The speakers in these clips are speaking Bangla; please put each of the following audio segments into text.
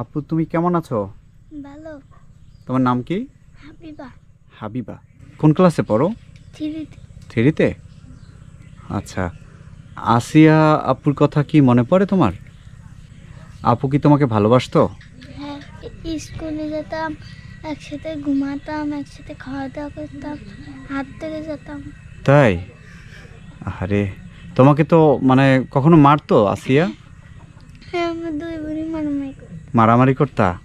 আপু তুমি কেমন আছো? ভালো। তোমার নাম কি? হাবিবা। হাবিবা। কোন ক্লাসে পড়ো? থ্রিতে। থ্রিতে? আচ্ছা। আসিয়া আপুর কথা কি মনে পড়ে তোমার? আপু কি তোমাকে ভালোবাসতো? হ্যাঁ স্কুলে যেতাম একসাথে ঘুমাতাম একসাথে খাওয়া দাওয়া করতাম হাত ধরে যেতাম। তাই? আরে তোমাকে তো মানে কখনো মারতো আসিয়া হ্যাঁ আমরা দুই বোনই মারামারি করতা?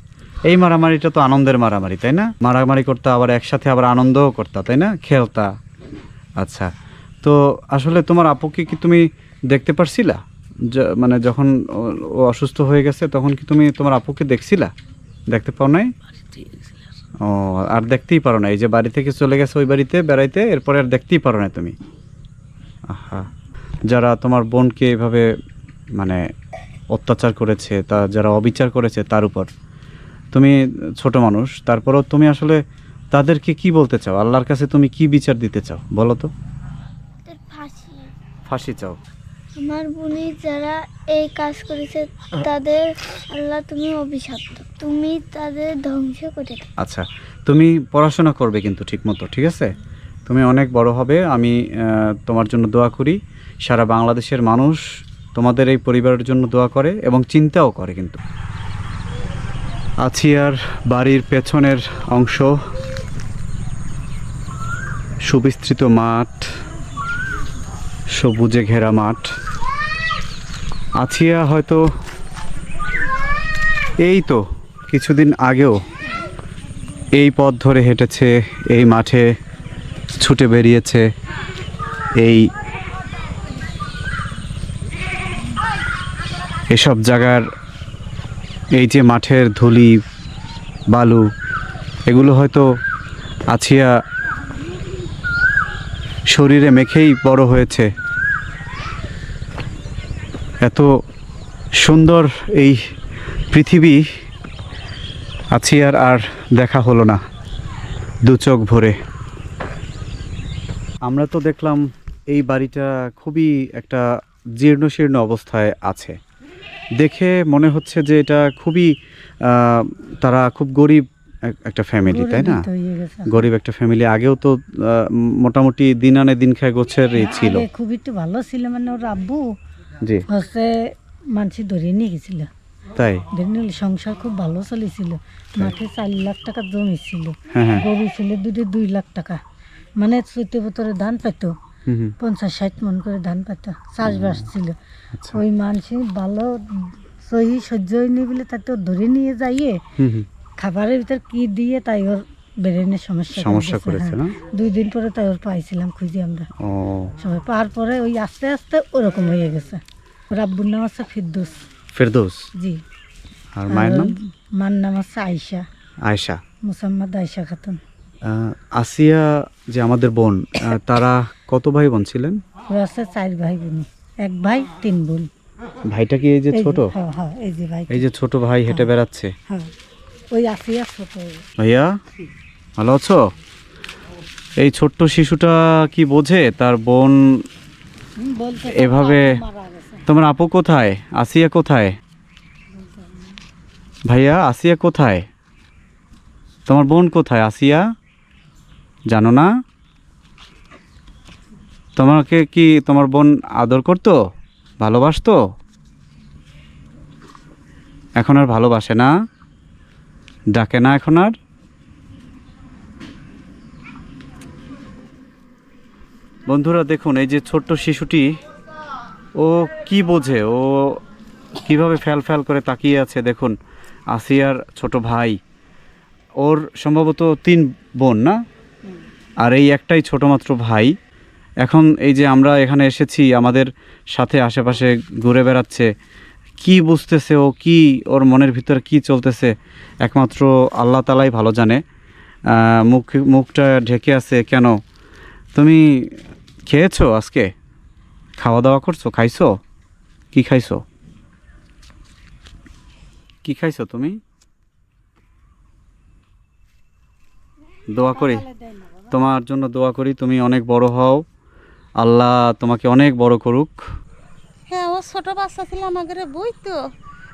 এই মারামারিটা তো আনন্দের মারামারি, তাই না? মারামারি করতা আবার একসাথে আবার আনন্দও করতা, তাই না? খেলতা। আচ্ছা তো আসলে তোমার আপুকে কি তুমি দেখতে পারছিলা? মানে যখন ও- অসুস্থ হয়ে গেছে, তখন কি তুমি তোমার আপুকে দেখছিলা? দেখতে পাও নাই? ও, আর দেখতেই পারো না। এই যে বাড়ি থেকে চলে গেছে ওই বাড়িতে বেড়াইতে, এরপরে আর দেখতেই পারো না তুমি। আহা, যারা তোমার বোনকে এভাবে মানে অত্যাচার করেছে তা যারা অবিচার করেছে তার উপর। তুমি ছোট মানুষ তারপরেও তুমি আসলে তাদেরকে কি বলতে চাও? আল্লাহর কাছে তুমি কি বিচার দিতে চাও? বলো তো। ফাঁসি। চাও। আমার বোনই যারা এই কাজ করেছে তাদের আল্লাহ তুমি অভিশপ্ত। তুমি তাদের ধ্বংস করে আচ্ছা তুমি পড়াশোনা করবে কিন্তু ঠিকমতো ঠিক আছে? তুমি অনেক বড় হবে আমি তোমার জন্য দোয়া করি। সারা বাংলাদেশের মানুষ তোমাদের এই পরিবারের জন্য দোয়া করে এবং চিন্তাও করে কিন্তু। আছি আর বাড়ির পেছনের অংশ, সুবিস্তৃত মাঠ, সবুজে ঘেরা মাঠ। আছিয়া হয়তো এই তো কিছুদিন আগেও এই পথ ধরে হেঁটেছে, এই মাঠে ছুটে বেরিয়েছে, এই এসব জায়গার এই যে মাঠের ধুলি, বালু, এগুলো হয়তো আছিয়া শরীরে মেখেই বড় হয়েছে। এত সুন্দর এই পৃথিবী আছি আর দেখা হলো না, দু চোখ ভরে। আমরা তো দেখলাম এই বাড়িটা খুবই একটা জীর্ণ শীর্ণ অবস্থায় আছে। দেখে মনে হচ্ছে যে এটা খুবই তারা খুব গরিব একটা ফ্যামিলি তাই না? গরিব একটা ফ্যামিলি আগেও তো মোটামুটি দিন আনে দিন খায় গোছের ছিল আগে খুব একটু ভালো ছিল মানে ওর আব্বু জি। হচ্ছে মানসি ধরে নিয়ে গেছিল। তাই? ধরে সংসার খুব ভালো চলেছিল। মাঠে চার লাখ টাকা জমি ছিল। হ্যাঁ হ্যাঁ। গরু ছিল দুটো দুই লাখ টাকা। মানে চৈতে বছরে ধান হুম পঞ্চাশ ষাট মন করে ধান পেতো চাষবাস ছিল। আচ্ছা। ওই মানসি ভালো সহি সহ্য হয়নি বলে তাকে ধরে নিয়ে যাইয়ে খাবারের ভিতর কি দিয়ে তাই ওর বেরেনের সমস্যা সমস্যা করেছে হ্যাঁ। দুই দিন পরে তাই ওর পাইছিলাম খুঁজি আমরা। সবাই পাওয়ার পরে ওই আস্তে আস্তে ওরকম হয়ে গেছে। ওর আব্বুর নাম হচ্ছে ফিরদোস। ফেরদৌস? জি। আর মায়ের নাম? মার নাম হচ্ছে আয়সা আয়শা। মুসাম্মদ আয়সা খাতুন। আসিয়া যে আমাদের বোন তারা কত ভাই বোন ছিলেন চার ভাই বোন এক ভাই তিন বোন। ভাইটা কি এই যে এই ছোট? হ্যাঁ হ্যাঁ এই যে ভাই এই যে ছোট ভাই হেঁটে বেড়াচ্ছে। হ্যাঁ ওই আসিয়া ছোট। ভাইয়া ভালো আছো? এই ছোট্ট শিশুটা কি বোঝে? তার বোন এভাবে- তোমার আপু কোথায়? আসিয়া কোথায়? ভাইয়া আসিয়া কোথায়? তোমার বোন কোথায়? আসিয়া? জানো না? তোমাকে কি তোমার বোন আদর করতো? ভালোবাসতো? এখন আর ভালোবাসে না? ডাকে না এখন আর? বন্ধুরা দেখুন, এই যে ছোট্ট শিশুটি, ও কি বোঝে? ও কীভাবে ফ্যাল ফ্যাল করে তাকিয়ে আছে? দেখুন, আসিয়ার ছোট ভাই। ওর সম্ভবত তিন বোন, না? আর এই একটাই ছোট মাত্র ভাই। এখন এই যে আমরা এখানে এসেছি, আমাদের সাথে আশেপাশে ঘুরে বেড়াচ্ছে, কি বুঝতেছে ও, কি ওর মনের ভিতরে কি চলতেছে? একমাত্র আল্লাহ তালাই ভালো জানে। মুখ, মুখটা ঢেকে আছে, কেন? তুমি খেয়েছো আজকে? খাওয়া দাওয়া করছ? খাইছো? কি খাইছো? কি খাইছো তুমি? দোয়া করি। তোমার জন্য দোয়া করি তুমি অনেক বড় হও। আল্লাহ তোমাকে অনেক বড় করুক। হ্যাঁ ও ছোট বাচ্চা ছিল আমাদের বই তো।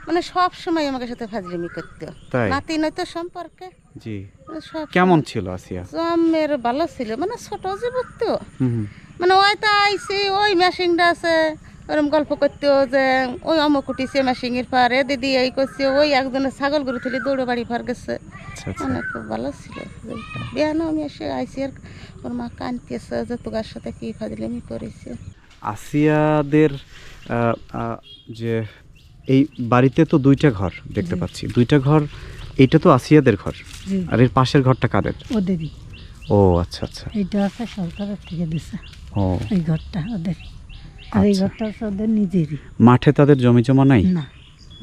মানে সব সময় আমাকে সাথে ফাজলিমি করতে। তাই? নাতি নয়তো সম্পর্কে। জি। মানে কেমন ছিল আসিয়া? জমের ভালো ছিল। মানে ছোট জীবত তো। মানে ওই তো আইসি ওই মেশিনটা আছে। ওরম গল্প করতেও যে ওই অমুক উঠিছে মেশিনের পারে দিদি এই করছে ওই একজনের ছাগল গরু থেকে দৌড়ে বাড়ি পার গেছে। আচ্ছা আচ্ছা। অনেক ভালো ছিল। বিয়ানো আমি এসে আইসি আর ওর মা কানতেছে যে তোগার সাথে কি ফাজলিমি করেছে? আসিয়াদের যে এই বাড়িতে তো দুইটা ঘর দেখতে পাচ্ছি। দুইটা ঘর এইটা তো আসিয়াদের ঘর। আর এর পাশের ঘরটা কাদের? ও ওদেরই ও আচ্ছা আচ্ছা। এইটা আছে সরকারের থেকে দিছে। ও। এই ঘরটা ওদের। আর এই আচ্ছা। ঘরটা আছে ওদের নিজেরই। মাঠে তাদের জমি জমা নাই? না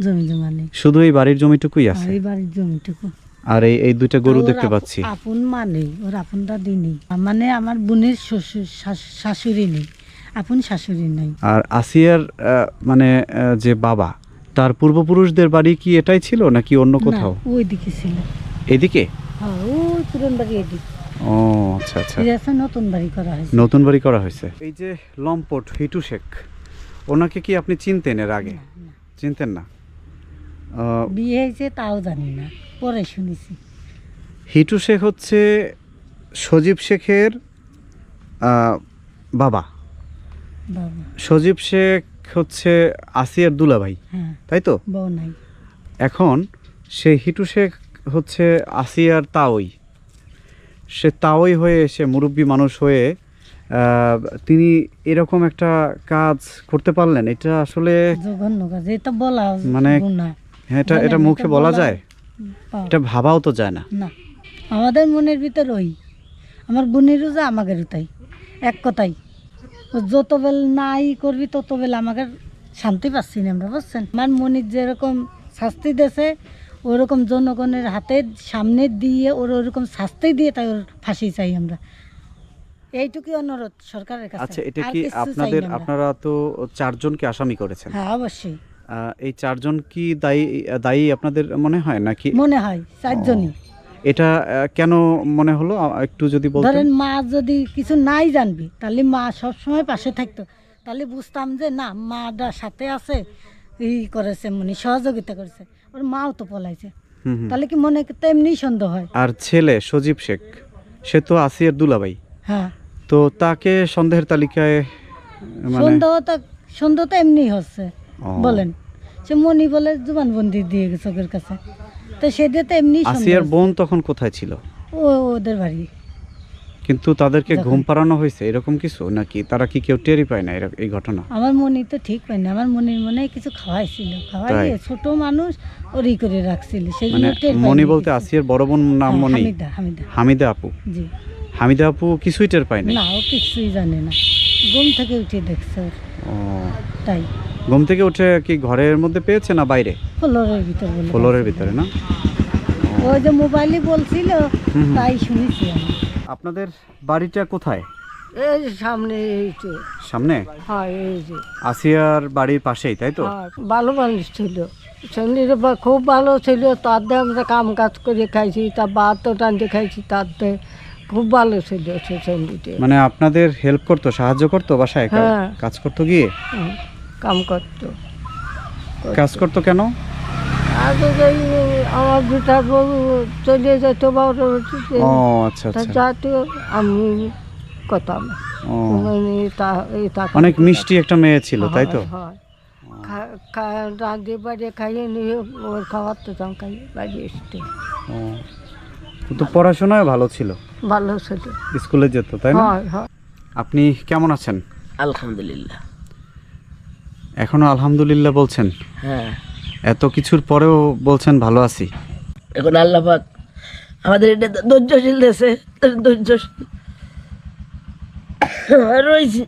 জমি জমা নেই। শুধু এই বাড়ির জমিটুকুই আছে? এই বাড়ির জমিটুকু। আর এই এই দুইটা গরু দেখতে পাচ্ছি। আপন মা নেই ওর আপন দাদি নেই মানে আমার বোনের শ্বশুর শাশুড়ি নেই আপন শাশুড়ি নেই। আর আসিয়ার মানে যে বাবা তার পূর্বপুরুষদের বাড়ি কি এটাই ছিল নাকি অন্য কোথাও না, ওই দিকে ছিল। এদিকে? হ্যাঁ ওই পুরন বাড়ি এদিকে। ও আচ্ছা আচ্ছা। এই আছে নতুন বাড়ি করা হয়েছে। নতুন বাড়ি করা হয়েছে? এই যে লম্পট হিটু শেখ ওনাকে কি আপনি চিনতেন এর আগে? চিনতেন না? বিয়ে হয়েছে তাও জানি না পরে শুনেছি। হিটু শেখ হচ্ছে সজীব শেখের বাবা। বাবা। সজীব শেখ হচ্ছে আসিয়ার দুলাভাই হ্যাঁ। তাই তো? এখন সে হিটু শেখ হচ্ছে আসিয়ার তাওই। সে তাওই হয়ে সে মুরব্বী মানুষ হয়ে তিনি এরকম একটা কাজ করতে পারলেন? এটা আসলে এটা মানে হ্যাঁ, এটা এটা মুখে বলা যায়? এটা ভাবাও তো যায় না। আমাদের মনের ভিতর ওই। আমার বোনেরও যা আমাদেরও তাই। এক কথাই যত বেল নাই করবি তত বেল আমাকে শান্তি পাচ্ছি না আমরা বুঝছেন? আমার মনির যেরকম শাস্তি দেছে ওরকম জনগণের হাতে সামনে দিয়ে ওর ওরকম শাস্তি দিয়ে তাই ওর ফাঁসি চাই আমরা। এইটুকুই অনুরোধ সরকারের কাছে। আচ্ছা এটা কি আপনাদের আপনারা তো চারজনকে আসামি করেছেন? হ্যাঁ অবশ্যই। এই চারজন কি দায়ী দায়ী আপনাদের মনে হয় নাকি? মনে হয় চারজনই। এটা কেন মনে হলো? একটু যদি বলতেন। ধরেন মা যদি কিছু নাই জানবি তাহলে মা সব সময় পাশে থাকতো। তাহলে বুঝতাম যে না মাটা সাথে আছে ই করেছে মানে সহযোগিতা করেছে। ওর মাও তো পলাইছে। তাহলে কি মনে করতে এমনি সন্দেহ হয়? আর ছেলে সজীব শেখ সে তো আসিয়ার দুলাভাই। হ্যাঁ। তো তাকে সন্দেহের তালিকায় মানে সন্দেহ তো সন্দেহ তো এমনি হচ্ছে বলেন। সে মনি বলে জুবানবন্দি দিয়ে গেছে ওদের কাছে। তো সেটা তো এমনি আসিয়ার বোন তখন কোথায় ছিল? ও ওদের বাড়ি। কিন্তু তাদেরকে ঘুম পাড়ানো হয়েছে এরকম কিছু? নাকি তারা কি কেউ টেরই পায় না এই ঘটনা? আমার মনি তো ঠিক পায় না আমার মনির মনে কিছু খাওয়াইছিল। খাওয়াইয়ে ছোট মানুষ ওরই করে রাখছিল সেগুলো মানে মনি বলতে। আসিয়ার বড় বোন নাম হ্যাঁ, মনি? হামিদা আপু? জি। হামিদা আপু কিছুই টের পায় না না ও কিছুই জানে না। ঘুম থেকে উঠে দেখছে ও। তাই। ঘুম থেকে উঠে কি ঘরের মধ্যে পেয়েছে না বাইরে? ফ্লোরের ভিতরে ফ্লোরের ভিতরে না? ওই যে মোবাইলে বলছিল। তাই শুনেছি আমি। আপনাদের বাড়িটা কোথায়? এই সামনে এই যে। সামনে? হ্যাঁ এই যে। আসিয়ার বাড়ির পাশেই তাই তো? হ্যাঁ, ভালো মানুষ ছিল। সেমনির খুব ভালো ছিল তার দিয়ে আমরা কাম কাজ করে খাইছি তার ভাত টানতে খাইছি তার দিয়ে খুব ভালো ছিল সে সেমনিতে মানে আপনাদের হেল্প করতো সাহায্য করতো বাসায়? কা- হ্যাঁ। কাজ করতো গিয়ে? কাম করতো। কাজ করতো কেন? আর যদি আমার দুটা বউ চলে যেত বারো ও আচ্ছা তা আচ্ছা। যাতে আমি করতাম ও। মানে তা- অনেক মিষ্টি একটা মেয়ে ছিল তাই তো? রাঁধে বাড়িয়ে খাইয়ে নিয়ে ওর খাবার তো তাম খাইয়ে বাড়ি এসতে তো পড়াশোনায় ভালো ছিল? ভালো ছিল। স্কুলে যেত তাই না? হয় হয়। আপনি কেমন আছেন? আলহামদুলিল্লাহ। এখনও আলহামদুলিল্লাহ বলছেন? হ্যাঁ। এত কিছুর পরেও বলছেন, ভালো আছি এখন আল্লাহ আমাদের ধৈর্যশীল দেশে, ধৈর্যশীল। রয়েছি।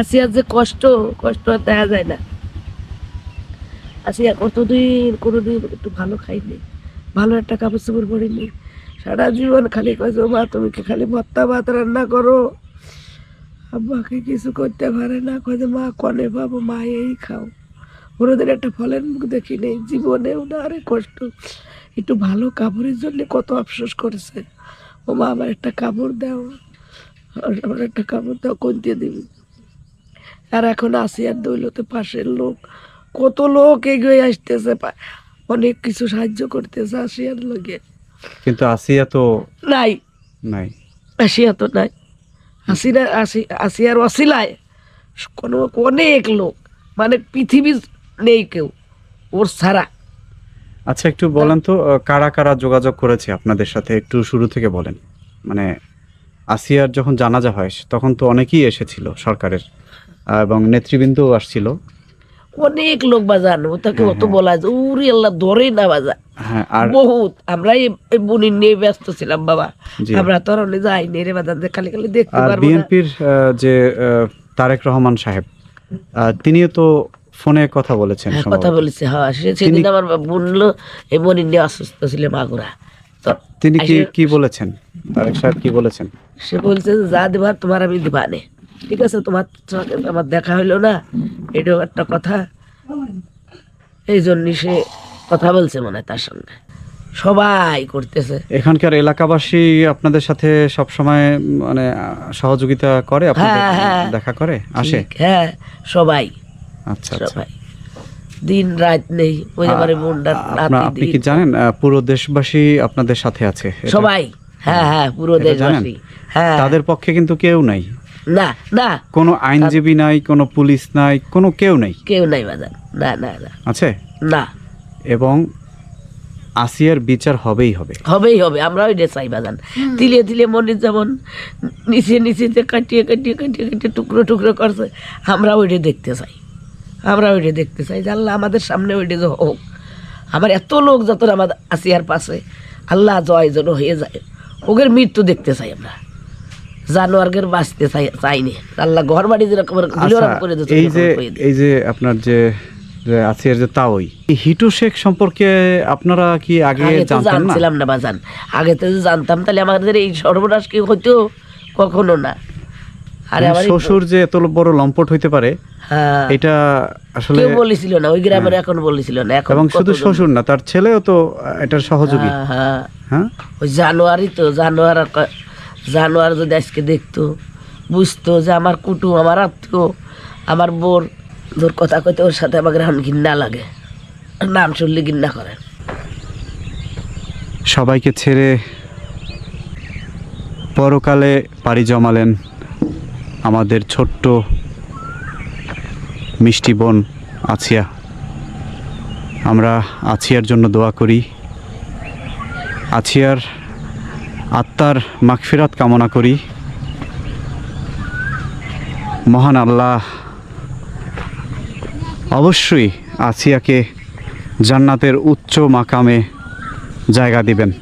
আসিয়ার যে কষ্ট কষ্ট আর দেখা যায় না। আসিয়া কতদিন, কোনোদিন একটু ভালো খাইনি, ভালো একটা কাপড় চোপড় পরিনি। সারা জীবন খালি কয়েছে মা তুমি কি খালি ভত্তা ভাত রান্না করো? আব্বাকে কিছু করতে পারে না। কয়ে মা, কনে পাবো? মা, এই খাও। কোনোদিন একটা ফলের মুখ দেখি নেই। জীবনে উনারে কষ্ট। একটু ভালো কাপড়ের জন্য কত আফসোস করেছে। ও মা আমার একটা কাপড় দাও। আমার একটা কাপড় দাও কোনতে দিবি। আর এখন আসি আর দৌলতে পাশের লোক। কত লোক এগিয়ে আসতেছে অনেক কিছু সাহায্য করতেছে আসিয়ার লোকে কিন্তু আসিয়া তো নাই। নাই। আসিয়া তো নাই। আসিনা আসি আসিয়ার অসিলায় কোনো অনেক লোক। মানে পৃথিবী নেই কেউ ওর ছাড়া। আচ্ছা একটু বলেন তো কারা কারা যোগাযোগ করেছে আপনাদের সাথে? একটু শুরু থেকে বলেন। মানে আসিয়ার যখন জানাজা হয় তখন তো অনেকেই এসেছিল সরকারের এবং নেতৃবৃন্দও আসছিল। অনেক লোক বাজান ওটাকে অত বলা যায় উরি আল্লাহ ধরে না বাজা হ্যাঁ আর বহুত আমরা এই বুনির নিয়ে ব্যস্ত ছিলাম বাবা। আমরা তো অনেক যাই নি রে বাজান যে খালি খালি দেখতে পারব বিএনপির যে তারেক রহমান সাহেব তিনিও তো ফোনে কথা বলেছেন হ্যাঁ, কথা বলেছে হ্যাঁ সে সেদিন আমার বলল এই বুনির নিয়ে অসুস্থ ছিল মাগুরা। তিনি কি কি বলেছেন? তারেক সাহেব কি বলেছেন? সে বলছে যে দেবার তোমার আমি দিবানে ঠিক আছে তোমার আমার দেখা হইল না এটাও একটা কথা। এই জন্য সে কথা বলছে মনে তার সঙ্গে। সবাই করতেছে। এখানকার এলাকাবাসী আপনাদের সাথে সব সময় মানে সহযোগিতা করে আপনাদের হ্যাঁ, হ্যাঁ। দেখা করে? আসে? হ্যাঁ সবাই। আচ্ছা আচ্ছা। সবাই। দিন রাত নেই ওই আমার বোনটা আপনি কি জানেন পুরো দেশবাসী আপনাদের সাথে আছে? সবাই। হ্যাঁ হ্যাঁ পুরো? দেশবাসী। হ্যাঁ। তাদের পক্ষে কিন্তু কেউ নাই। না না। কোনো আইনজীবী নাই কোনো পুলিশ নাই কোনো কেউ নাই। কেউ নাই বাজান না না না। আছে? না। এবং আসিয়ার বিচার হবেই হবে। হবেই হবে আমরা ওইটা চাই বাজান তিলে তিলে মনে যেমন নিচে নিচে যে কাটিয়ে কাটিয়ে কাটিয়ে কাটিয়ে টুকরো টুকরো করছে আমরা ওইটা দেখতে চাই। আমরা ওইটা দেখতে চাই যে আল্লাহ আমাদের সামনে ওইটা যে হোক। আমার এত লোক যত আমাদের আসিয়ার পাশে আল্লাহ জয় যেন হয়ে যায়। ওদের মৃত্যু দেখতে চাই আমরা। জানোয়ারদের বাঁচতে চাই চাইনি। আল্লাহ ঘর বাড়ি যেরকম আচ্ছা করে এই যে এই যে আপনার যে যে আসিয়ার যে তাওই হিটু শেখ সম্পর্কে আপনারা কি আগে জানতেন না? জানছিলাম না বাজান। আগে তো যদি জানতাম তাহলে আমাদের এই সর্বনাশ কি হইতো? কখনো না। আরে মানে আমার শ্বশুর যে এত বড় লম্পট হইতে পারে হ্যাঁ। এটা আসলে কেউ বলেছিল না ওই গ্রামের এখন বলেছিল না এখন এবং শুধু শ্বশুর না তার ছেলেও তো এটার সহযোগী। হ্যাঁ, হ্যাঁ। হ্যাঁ? ওই জানুয়ারি তো জানুয়ার জানুয়ার যদি আজকে দেখতো বুঝতো যে আমার কুটুম আমার আত্মীয় আমার বোর তোর কথা কইতে ওর সাথে আমার এখন ঘিন্না লাগে। নাম শুনলে ঘিন্না করে। সবাইকে ছেড়ে পরকালে পাড়ি জমালেন আমাদের ছোট্ট মিষ্টি বোন আছিয়া। আমরা আছিয়ার জন্য দোয়া করি। আছিয়ার আত্মার মাগফিরাত কামনা করি। মহান আল্লাহ অবশ্যই আসিয়াকে জান্নাতের উচ্চ মাকামে জায়গা দিবেন।